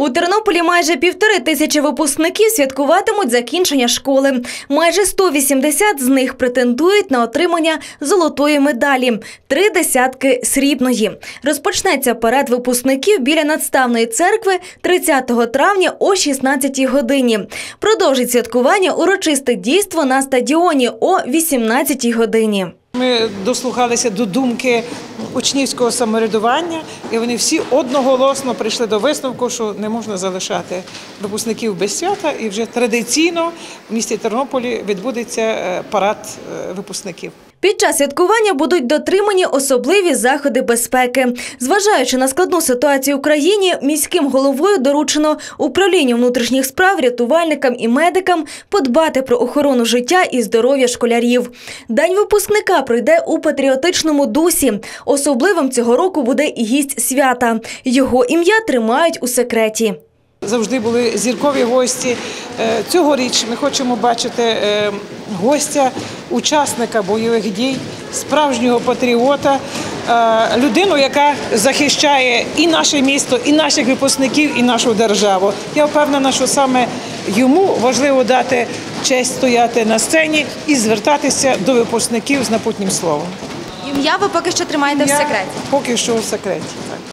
У Тернополі майже півтори тисячі випускників святкуватимуть закінчення школи. Майже 180 з них претендують на отримання золотої медалі, три десятки срібної. Розпочнеться парад випускників біля надставної церкви 30 травня о 16 годині. Продовжить святкування урочисте дійство на стадіоні о 18 годині. Ми дослухалися до думки учнівського самоврядування, і вони всі одноголосно прийшли до висновку, що не можна залишати випускників без свята, і вже традиційно в місті Тернополі відбудеться е, парад е, випускників. Під час святкування будуть дотримані особливі заходи безпеки. Зважаючи на складну ситуацію в країні, міським головою доручено управлінню внутрішніх справ, рятувальникам і медикам подбати про охорону життя і здоров'я школярів. День випускника пройде у патріотичному дусі. Особливим цього року буде і гість свята. Його ім'я тримають у секреті. Завжди були зіркові гості. Е, Цьогоріч ми хочемо бачити е, гостя, учасника бойових дій, справжнього патріота, е, людину, яка захищає і наше місто, і наших випускників, і нашу державу. Я впевнена, що саме йому важливо дати честь стояти на сцені і звертатися до випускників з напутнім словом. Ім'я ви поки що тримаєте Я Поки що в секреті. Так.